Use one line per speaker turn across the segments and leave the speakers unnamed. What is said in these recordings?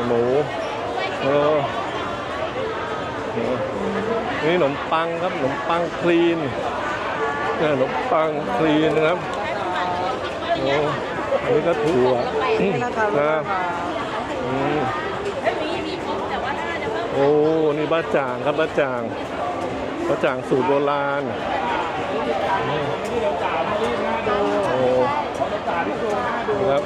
เนี่ยหมูเออเออนี่ขนมปังครับขนมปังคลีนเนี่ยขนมปังคลีนนะครับโอ้อันนี้ก็ถั่วอืมนะอืมโอ้นี่บ้าจ่างครับบ้าจ่างบ้าจ่างสูตรโบราณโอ้ครับ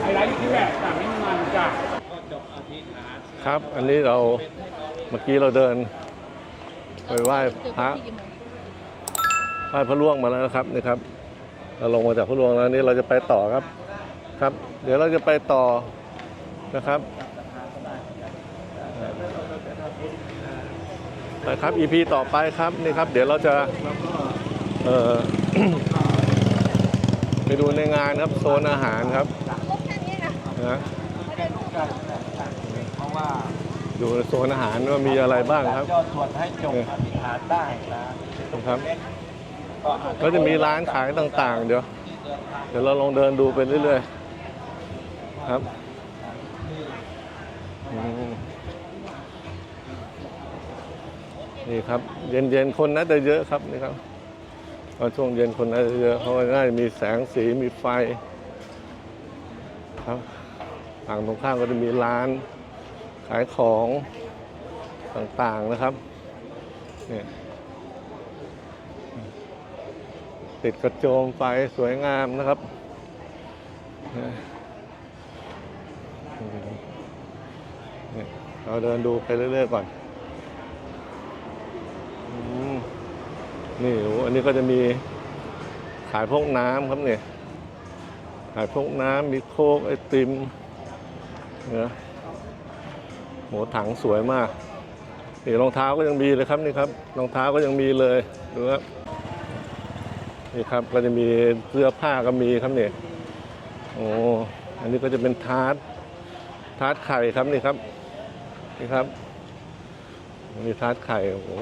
ไฮไลท์อยู่ที่แบบแต่ไม่มีมันจ้ะ
ครับ อันนี้เราเมื่อกี้เราเดิน ไปไหว้พระไหว้พระล่วงมาแล้วนะครับนี่ครับเราลงมาจากพระล่วงแล้วนี่เราจะไปต่อครับครับ เดี๋ยวเราจะไปต่อนะครับไปครับ EP ต่อไปครับนี่ครับ เดี๋ยวเราจะเอ่อไปดูในงานครับโซนอาหารครับนะ
เพราะ ว่า
ดูโซนอาหารว่ามีอะไรบ้างครับ
ยอดส่วนให้จบอธิษฐานได้นะ
ครับ
ก็อาจ
ก็จะมีร้านขายต่างๆ เดี๋ยว เดี๋ยวเราลองเดินดูไปเรื่อยๆ ครับอืมนี่ครับ เย็นๆ คนน่าจะเยอะครับนี่ครับพอช่วงเย็นคนน่าจะเยอะเพราะว่าน่าจะมีแสงสีมีไฟ ครับฝั่งตรงข้ามก็จะมีร้าน ขายของต่างๆนะครับเนี่ยติดกระโจมไฟสวยงามนะครับนี่เราเดินดูไปเรื่อยๆก่อนอืมนี่อันนี้ก็จะมีขายพวกน้ำครับเนี่ย ขายพวกน้ำมีโค้กไอติมเนี่ย โหถังสวยมากนี่รองเท้าก็ยังมีเลยครับนี่ครับรองเท้าก็ยังมีเลยดูครับนี่ครับก็จะมีเสื้อผ้าก็มีครับเนี่ยโอ้อันนี้ก็จะเป็นทาร์ตทาร์ตไข่ครับนี่ครับนี่ครับมีทาร์ตไข่โอ้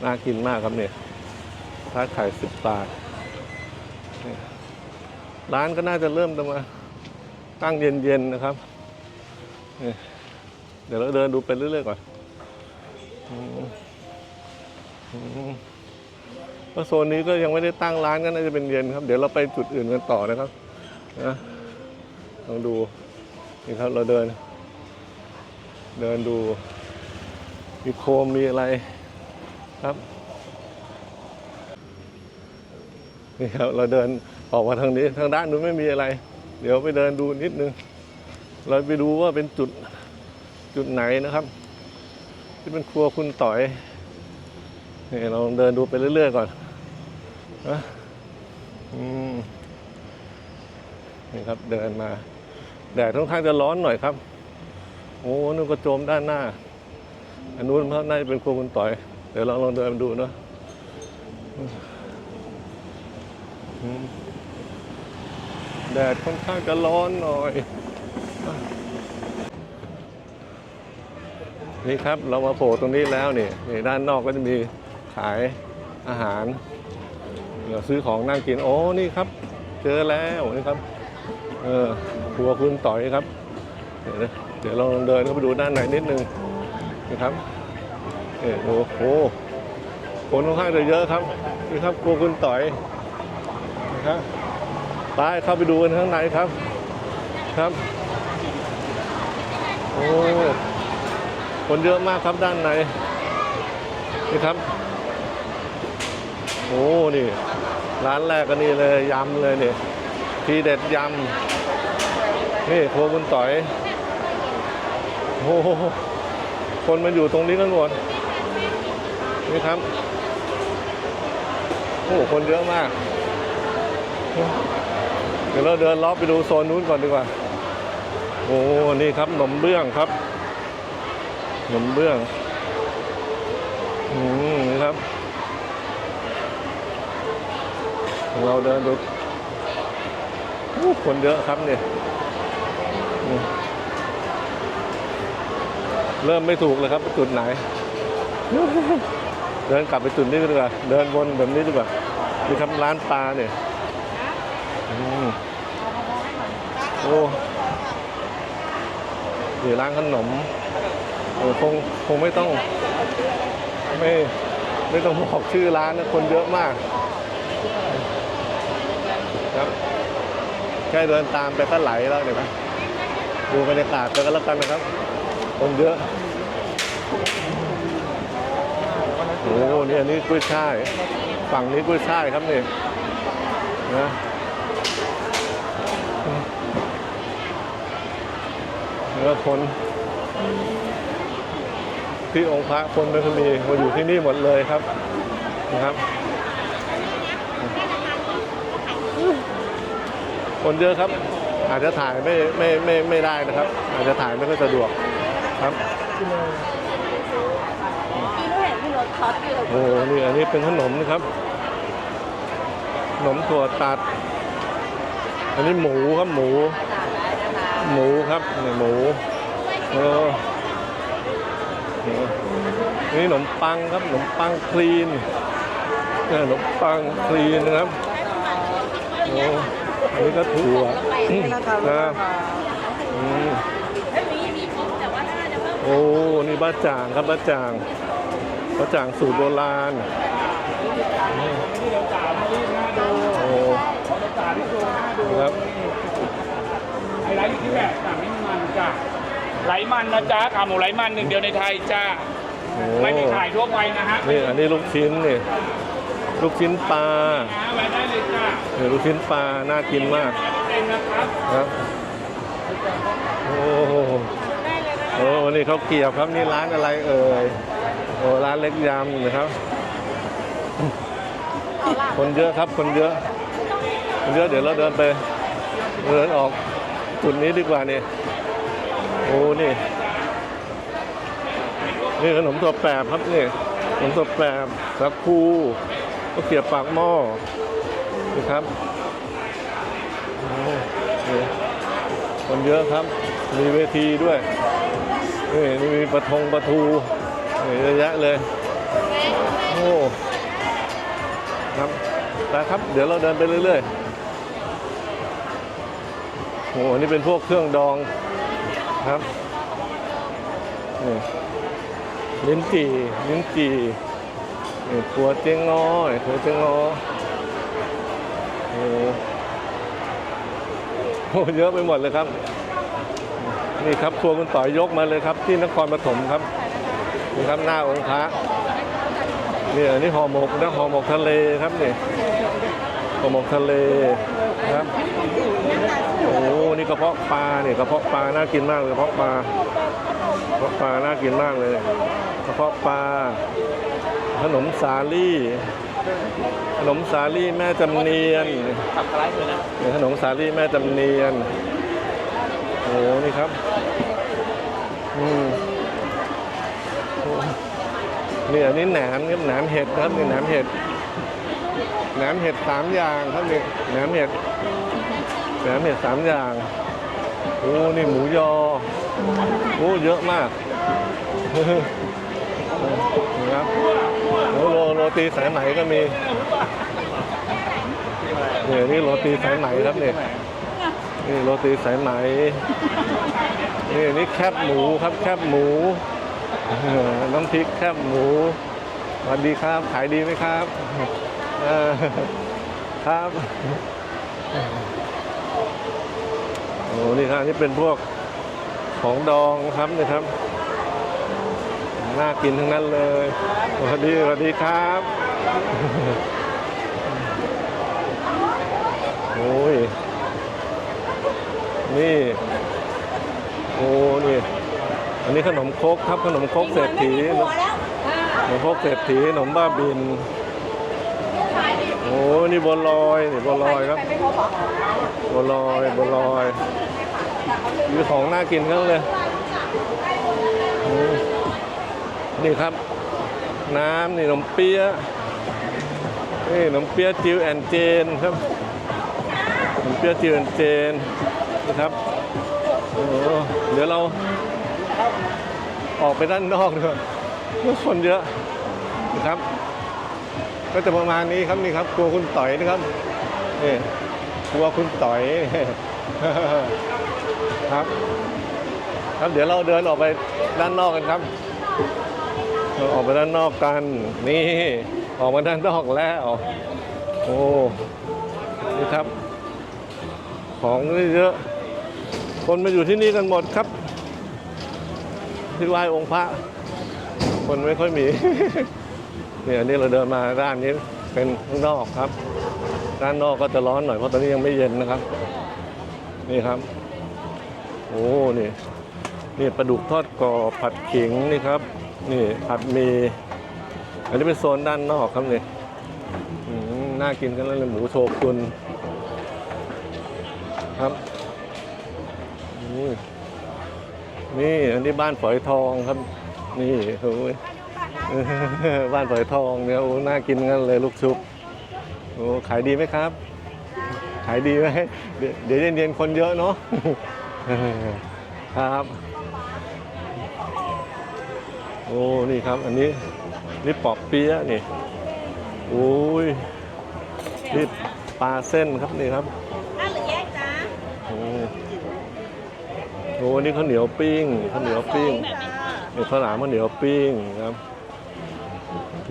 หน่ากินมากครับเนี่ยทาร์ตไข่สิบบาทร้านก็น่าจะเริ่มจะมาตั้งเย็นๆนะครับนี่ เดี๋ยวเราเดินดูไปเรื่อยๆก่อนอืมอืมก็โซนนี้ก็ยังไม่ได้ตั้งร้านก็น่าจะเป็นเย็นครับ เดี๋ยวเราไปจุดอื่นกันต่อนะครับนะลองดูนี่ครับเราเดิน เดินดูมีโคมมีอะไรครับนี่ครับเราเดินออกมาทางนี้ทางด้านนู้นไม่มีอะไร เดี๋ยวไปเดินดูนิดนึง เราไปดูว่าเป็นจุด จุดไหนนะครับ ที่เป็นครัวคุณต่อยนี่เราเดินดูไปเรื่อย ๆ ก่อนนะนี่ครับเดินมาแดดค่อนข้างจะร้อนหน่อยครับ โอ้นู่นก็โจมด้านหน้า อันนู้นเพราะน่าจะเป็นครัวคุณต่อย เดี๋ยวเราลองเดินดูเนาะแดดค่อนข้างจะร้อนหน่อย นี่ครับเรามาโผล่ตรงนี้แล้วนี่นี่ด้านนอกก็จะมีขายอาหารเดี๋ยวซื้อของนั่งกินโอ้นี่ครับ เจอแล้วนี่ครับเออครัวคุณต่อยครับ เดี๋ยวนะเดี๋ยวเราลองเดินเข้าไปดูด้านในนิดนึงนะครับเออโอ้โหคนค่อนข้างจะเยอะครับนี่ครับครัวคุณต่อยนะครับไปเข้าไปดูกันข้างในครับ ครับ โอ้ คนเยอะมากครับด้านในนี่ครับ โอ้นี่ ร้านแรกก็นี่เลยยำเลยนี่ทีเด็ดยำนี่ครัวคุณต่อยโอ้โหคนมาอยู่ตรงนี้กันหมดนี่ครับโอ้คนเยอะมาก เดี๋ยวเราเดินเลาะไปดูโซนนู้นก่อนดีกว่า โอ้นี่ครับขนมเบื้องครับ ขนมเบื้อง อืมนี่ครับ เราเดินดูคนเยอะครับเนี่ย เริ่มไม่ถูกเลยครับจุดไหน เดินกลับไปจุดนี้ดีกว่า เดินวนแบบนี้ดีกว่านี่ครับร้านปลาเนี่ยโอ้นี่ร้านขนม ออคงคงไม่ต้องไม่ไม่ต้องบอกชื่อร้านนะคนเยอะมาก ครับแค่เดินตามไปก็ไหลแล้วเดี๋ยวนะดูบรรยากาศไปก็แล้วกันนะครับคนเยอะโอ้โหนี่อันนี้กุ้ยช่ายฝั่งนี้กุ้ยช่ายครับนี่นะแล้วคน ที่องค์พระคนไม่ค่อยมีมาอยู่ที่นี่หมดเลยครับนะครับ คนเยอะครับ อาจจะถ่ายไม่ไม่ไม่ไม่ได้นะครับ อาจจะถ่ายไม่ค่อยสะดวกครับโอ้โหนี่อันนี้เป็นขนมนะครับขนมถั่วตัด อันนี้หมูครับหมู หมูครับเนี่ยหมูเออ นี่ขนมปังครับขนมปังคลีนเนี่ยขนมปังคลีนนะครับโอ้อันนี้ก็ถั่วอืมนะอืมโอ้นี่บ้าจ่างครับบ้าจ่างบ้าจ่างสูตรโบราณ
ที่เราสามรีบหน้าดู
โอ้
เราสามที่ดูหน้าดู
ครับ
ไฮไลท์อยู่ที่แบบต่างไม่มีมันจ้ะ ไหลมันนะจ๊ะขาหมูไหลมันหนึ่งเดียวในไทยจ้า
โอ้
ไม่มีขายทั่วไปนะฮะ
นี่อันนี้ลูกชิ้นนี่ลูกชิ้นปลา
นะไว้ได้เลยจ้า
เนี่ยลูกชิ้นปลาน่ากินมาก
เต็มนะครับ
ครับโอ้โหโอ้นี่เขาวเกรียบครับนี่ร้านอะไรเอ่ยโอ้ร้านเล็กยำนะครับ คนเยอะครับคนเยอะ คนเยอะเดี๋ยวเราเดินไปเดินออกจุดนี้ดีกว่านี่ โอ้นี่ นี่ขนมตัวแปบครับนี่ขนมตัวแปบสาคูก็เกียบปากหม้อนี่ครับคนเยอะครับ มีเวทีด้วยนี่นี่มีประทงประทูเยอะแยะเลย โอ้ครับไปครับ เดี๋ยวเราเดินไปเรื่อยๆโอ้นี่เป็นพวกเครื่องดอง ครับนี่ลิ้นจี่ลิ้นจี่นี่ขัวเจียงงอนี่ขัวเจียงงอโอ้โหโอ้โหเยอะไปหมดเลยครับ นี่ครับครัวคุณต่อยยกมาเลยครับ ที่นครปฐมครับนี่ครับหน้าองค์พระนี่อันนี้ห่อหมกนะห่อหมกทะเลครับนี่ห่อหมกทะเลครับโอ้ นี่กระเพาะปลาเนี่ยกระเพาะปลาน่ากินมากเลยกระเพาะปลากระเพาะปลาน่ากินมากเลยกระเพาะปลาขนมสาลี่ขนมสาลี่แม่จำเนียน
ขับไลฟ์เลยนะ
เนี่ยขนมสาลี่แม่จำเนียนโอ้นี่ครับอืมนี่อันนี้แหนมครับแหนมเห็ดครับนี่แหนมเห็ดแหนมเห็ดสามอย่างครับนี่แหนมเห็ด แหนมเห็ดสามอย่าง โอ้ นี่หมูยอ โอ้ เยอะมากนะครับโอ้โรโรตีสายไหมก็มีเนี่ยนี่โรตีสายไหมครับเนี่ยนี่โรตีสายไหม นี่นี่แคบหมูครับแคบหมู น้ำพริกแคบหมูสวัสดีครับ ขายดีไหมครับ ครับ อ้นี่ครับนี่เป็นพวกของดองครับนี่ครับ น่ากินทั้งนั้นเลยสวัสดีสวัสดีครับ โอ้ย นี่ โอ้นี่ อันนี้ขนมครกครับขนมครกเศรษฐีขนมครกเศรษฐีขนมบ้าบินโอ้นี่บัวลอยนี่บัวลอยครับ
บอ
บัวลอยบัวลอย มีของน่ากินทั้งนั้นเลย นี่ครับ น้ำนี่ขนมเปี๊ยะนี่ขนมเปี๊ยะจิวแอนเจนครับขนมเปี๊ยะจิวแอนเจนนะครับเดี๋ยวเราออกไปด้านนอกด้วยคนเยอะนะครับ ก็จะประมาณนี้ครับนี่ครับครัวคุณต่อยนะครับนี่ครัวคุณต่อย ครับ ครับเดี๋ยวเราเดินออกไปด้านนอกกันครับเราออกไปด้านนอกกัน นี่ออกมาด้านนอกแล้วโอ้นี่ครับ ของเยอะ คนมาอยู่ที่นี่กันหมดครับ ที่ไหว้องค์พระ คนไม่ค่อยมีเนี่ยอันนี้เราเดินมาด้านนี้เป็นข้างนอกครับ ด้านนอกก็จะร้อนหน่อยเพราะตอนนี้ยังไม่เย็นนะครับ นี่ครับ โอ้นี่นี่ปลาดุกทอดกรอบผัดขิงนี่ครับ นี่ผัดหมีอันนี้เป็นโซนด้านนอกครับนี่น่ากินกันแล้วเลยหมูโชกุนครับนี่อันนี้บ้านฝอยทองครับ นี่โอ้ยบ้านฝอยทองเนี่ยโอ้น่ากินกันเลยลูกชุบโอ้ขายดีไหมครับ ขายดีไหมเดี๋ยวเดี๋ยวเย็นๆคนเยอะเนาะ ครับ โอ้ นี่ครับ อันนี้นี่ปอบเปี๊ยะนี่โอ้ยนี่ปลาเส้นครับนี่ครับ
ถ้าหรือแยกจ้า
โอ้โหนี่ข้าวเหนียวปิ้งข้าวเหนียวปิ้ง
จ้า
นี่ข้าวหลามข้าวเหนียวปิ้งครับ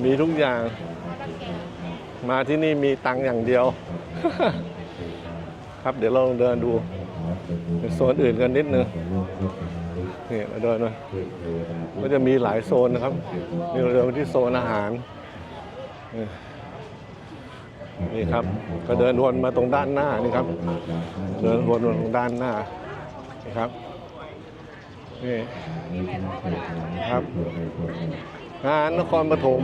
มีทุกอย่าง มาที่นี่มีตังค์อย่างเดียว ครับเดี๋ยวเราลองเดินดูใน โซนอื่นกันนิดนึงนี่เราเดินมาก็จะมีหลายโซนนะครับ นี่เราเดินที่โซนอาหารนี่นี่ครับ ก็เดินวนมาตรงด้านหน้านี่ครับ เดินวนมาตรงด้านหน้านี่ครับนี่ครับงานนครปฐม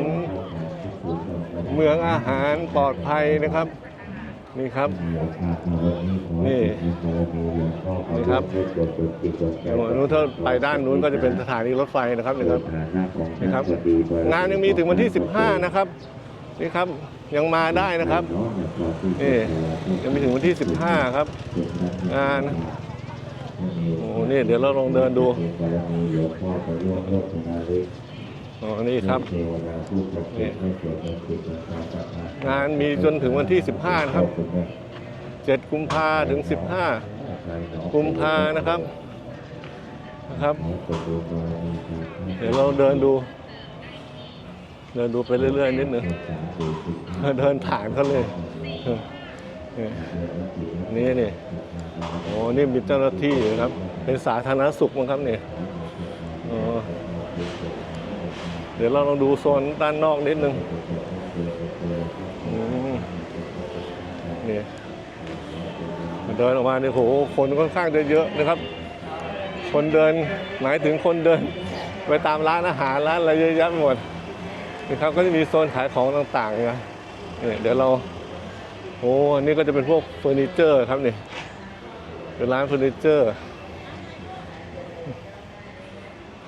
เมืองอาหารปลอดภัยนะครับ นี่ครับ นี่นี่ครับนู้นถ้าไปด้านนู้นก็จะเป็นสถานีรถไฟนะครับนี่ครับนี่ครับ งานยังมีถึงวันที่ 15 นะครับ นี่ครับยังมาได้นะครับนี่ยังมีถึงวันที่ 15 ครับ งานโอ้นี่เดี๋ยวเราลองเดินดู อ๋อ นี่ครับ งานมีจนถึงวันที่ 15 นะครับ 7 กุมภาถึง 15 กุมภานะครับ นะครับ เดี๋ยวเราเดินดู เดินดูไปเรื่อย ๆ นิดหนึ่งเดินผ่านเขาเลย นี่นี่โอ้นี่มีเจ้าหน้าที่นะครับ เป็นสาธารณสุขมั้งครับเนี่ยอ๋อ เดี๋ยวเราลองดูโซนด้านนอกนิดนึงนี่เดินออกมาเนี่ยโหคนค่อนข้างจะเยอะนะครับ คนเดินหมายถึงคนเดิน ไปตามร้านอาหารร้านอะไรเยอะแยะไปหมดนี่ครับก็จะมีโซนขายของต่างๆนะนี่เดี๋ยวเราโอ้อันนี้ก็จะเป็นพวกเฟอร์นิเจอร์ครับนี่เป็นร้านเฟอร์นิเจอร์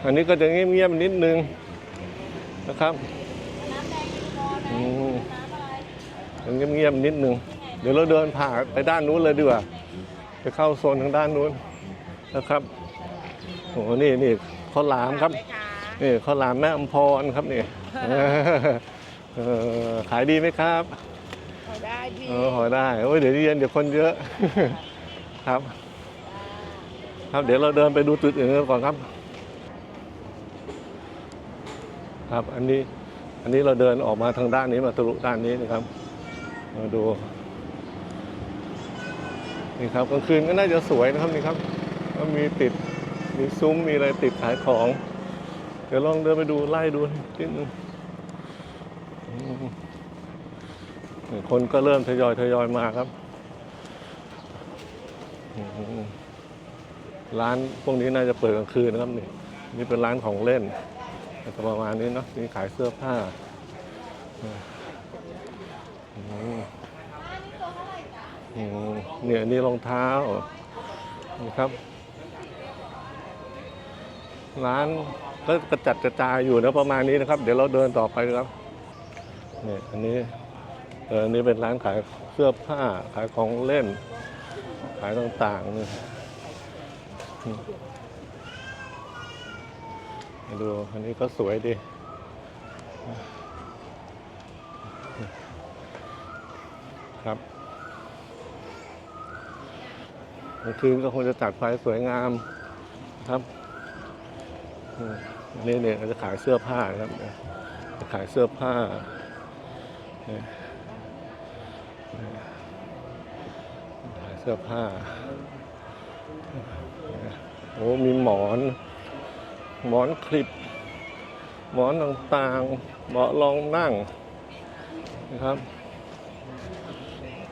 อันนี้ก็จะเงียบๆนิดนึง นะครับอืมยังเงียบๆนิดนึง เดี๋ยวเราเดินผ่านไปด้านนู้นเลยดีกว่าไปเข้าโซนทางด้านนู้นนะครับโอ้นี่นี่ข้าวหลามครับนี่ข้าวหลามแม่อมพรครับนี่เออขายดีไหมครับ
พอได้พี่
เออขอได้โอ้ยเดี๋ยวเย็นเดี๋ยวคนเยอะครับ ครับเดี๋ยวเราเดินไปดูจุดอื่นกันก่อนครับ ครับ อันนี้อันนี้เราเดินออกมาทางด้านนี้มาทะลุด้านนี้นะครับมาดูนี่ครับกลางคืนก็น่าจะสวยนะครับนี่ครับ ก็มีติดมีซุ้มมีอะไรติดขายของ เดี๋ยวลองเดินไปดูไล่ดูนิดนึงคนก็เริ่มทยอยทยอยมาครับ ร้านพวกนี้น่าจะเปิดกลางคืนนะครับนี่นี่เป็นร้านของเล่น ก็ประมาณนี้เนาะนี่ขายเสื้อผ้าอืมอืมเนี่ยนี่รองเท้านี่ครับ ร้านก็กระจัดกระจายอยู่นะประมาณนี้นะครับ เดี๋ยวเราเดินต่อไปครับเนี่ยอันนี้อันนี้เป็นร้านขายเสื้อผ้าขายของเล่น ขายต่างๆนี่ ดู อันนี้ก็สวยดีครับกลางคืนก็คงจะจัดไฟสวยงามครับอันนี่เนี่ยเขาจะขายเสื้อผ้าครับจะขายเสื้อผ้าขายเสื้อผ้า โอ้ มีหมอน หมอนคลิป หมอนต่างๆเบาะรองนั่งนะครับ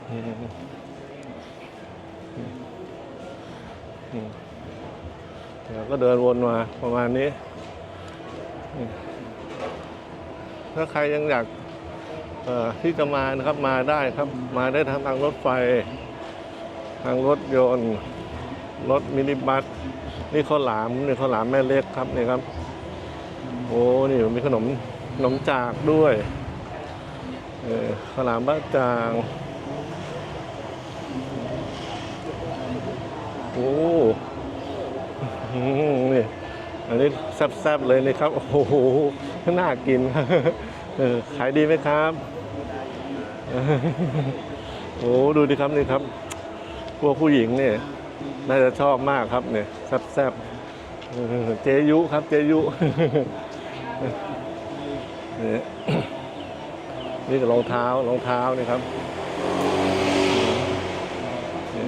อืมอืมแล้วก็เดินวนมาประมาณนี้ ถ้าใครยังอยากที่จะมานะครับมาได้ครับ มาได้ทางทางรถไฟ ทางรถยนต์ รถมินิบัส นี่ข้าวหลามนี่ข้าวหลามแม่เล็กครับนี่ครับ โอ้นี่มีขนมขนมจากด้วยเออข้าวหลามบ้าจางโอ้นี่อันนี้แซ่บๆเลยนี่ครับ โอ้โหน่ากินเออขายดีไหมครับโอ้ดูดิครับนี่ครับพวกผู้หญิงเนี่ย น่าจะชอบมากครับเนี่ยแซ่บๆเออเจยุครับเจยุนี่นี่ก็รองเท้ารองเท้านี่ครับ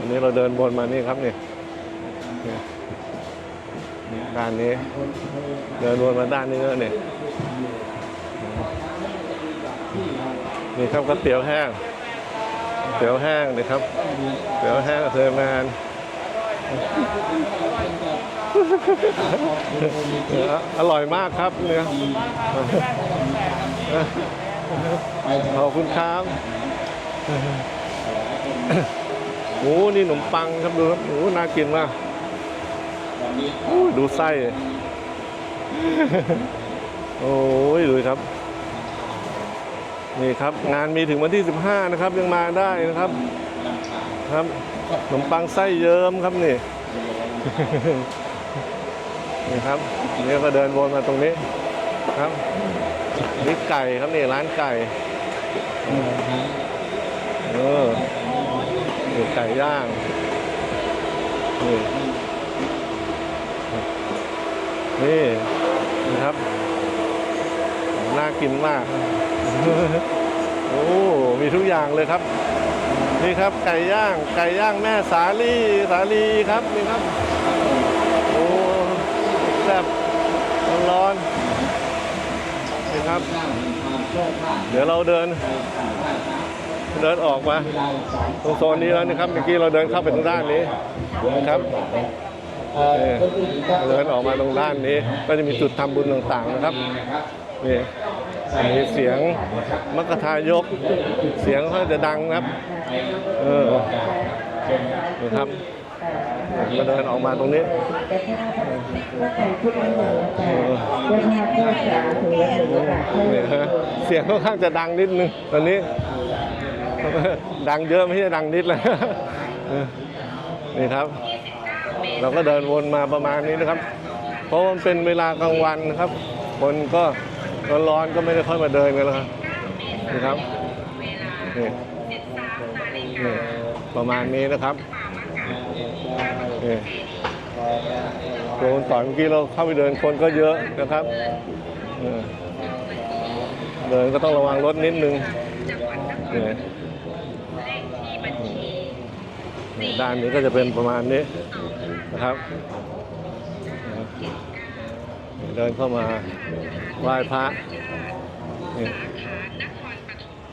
นี่เราเดินบนมานี่ครับนี่นี่นี่ด้านนี้ เดินวนมาด้านนี้แล้วนี่ยนี่ครับก๋วยเตี๋ยวแห้งเตี๋ยวแห้งนี่ครับเตี๋ยวแห้งเคยมาน อร่อยมากครับเนี่ยขอบคุณครับโอ้นี่ขนมปังครับดูครับโอ้น่ากินมากดูไส้ โอ้ยดูครับ นี่ครับ งานมีถึงวันที่ 15 นะครับ ยังมาได้นะครับ ครับ ขนมปังไส้เยิ้มครับนี่ นี่ครับนี่ก็เดินวนมาตรงนี้ครับนี่ไก่ครับนี่ร้านไก่เออนี่ไก่ย่างนี่นี่นะครับน่ากินมาก โอ้ มีทุกอย่างเลยครับ นี่ครับไก่ย่างไก่ย่างแม่สาลีสาลีครับนี่ครับโอ้แซ่บร้อนนี่ครับ เดี๋ยวเราเดิน เดินออกมาตรงโซนนี้แล้วนะครับเมื่อกี้เราเดินเข้าไปตรงด้านนี้นะครับเดินออกมาตรงด้านนี้ ก็จะมีจุดทำบุญต่างๆนะครับนี่ มีเสียงมัคทายก เสียงเขาจะดังนะครับ เออนี่ครับก็เดินออกมาตรงนี้เนี่ยฮะเสียงค่อนข้างจะดังนิดนึงตอนนี้ ดังเยอะไม่ใช่ดังนิดเลยนี่ครับ เราก็เดินวนมาประมาณนี้นะครับ เพราะว่ามันเป็นเวลากลางวันนะครับ คนก็ ร้อนๆก็ไม่ได้ค่อยมาเดินกันแล้วครับนี่ครับนี่นี่ประมาณนี้นะครับนี่โดนต่อยเมื่อกี้เราเข้าไปเดินคนก็เยอะนะครับ เดินก็ต้องระวังรถนิดนึงนี่ด้านนี้ก็จะเป็นประมาณนี้นะครับ เดินเข้ามาไหว้พระนี่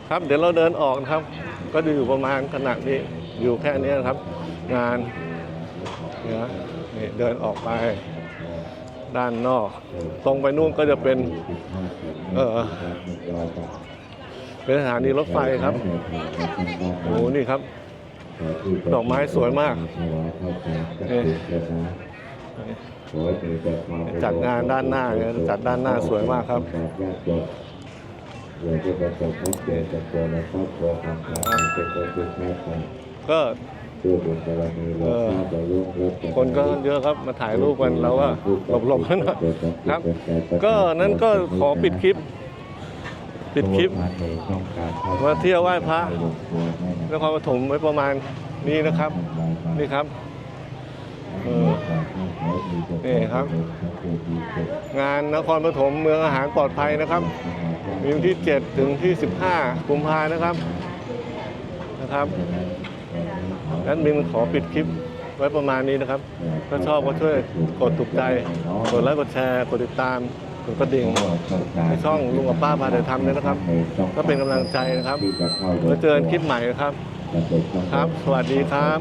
ครับเดี๋ยวเราเดินออกนะครับ ก็จะอยู่ประมาณขนาดนี้อยู่แค่นี้นะครับ งานเนี่ยนี่เดินออกไปด้านนอก ตรงไปนู่นก็จะเป็นเออเป็นสถานีรถไฟครับโอ้โหนี่ครับ ดอกไม้สวยมากนี่ จัดงานด้านหน้าเนี่ยจัดด้านหน้าสวยมากครับก็เออคนก็เยอะครับมาถ่ายรูปกันเราก็หลบๆกันหน่อยครับ ก็นั้นก็ขอปิดคลิป ปิดคลิปมาเที่ยวไหว้พระนครปฐมไว้ประมาณนี้นะครับ นี่ครับเออ
นี่ครับ งานนครปฐมเมืองอาหารปลอดภัยนะครับ มีวันที่ 7 ถึงที่ 15 กุมภานะครับนะครับแอดมินขอปิดคลิปไว้ประมาณนี้นะครับ ถ้าชอบก็ช่วยกดถูกใจ กดไลค์กดแชร์ กดติดตามกดกระดิ่งในช่องลุงกับป้าพาถ่ายทำเลยนะครับ ก็เป็นกำลังใจนะครับแล้วเจอกันคลิปใหม่นะครับ ครับ สวัสดีครับ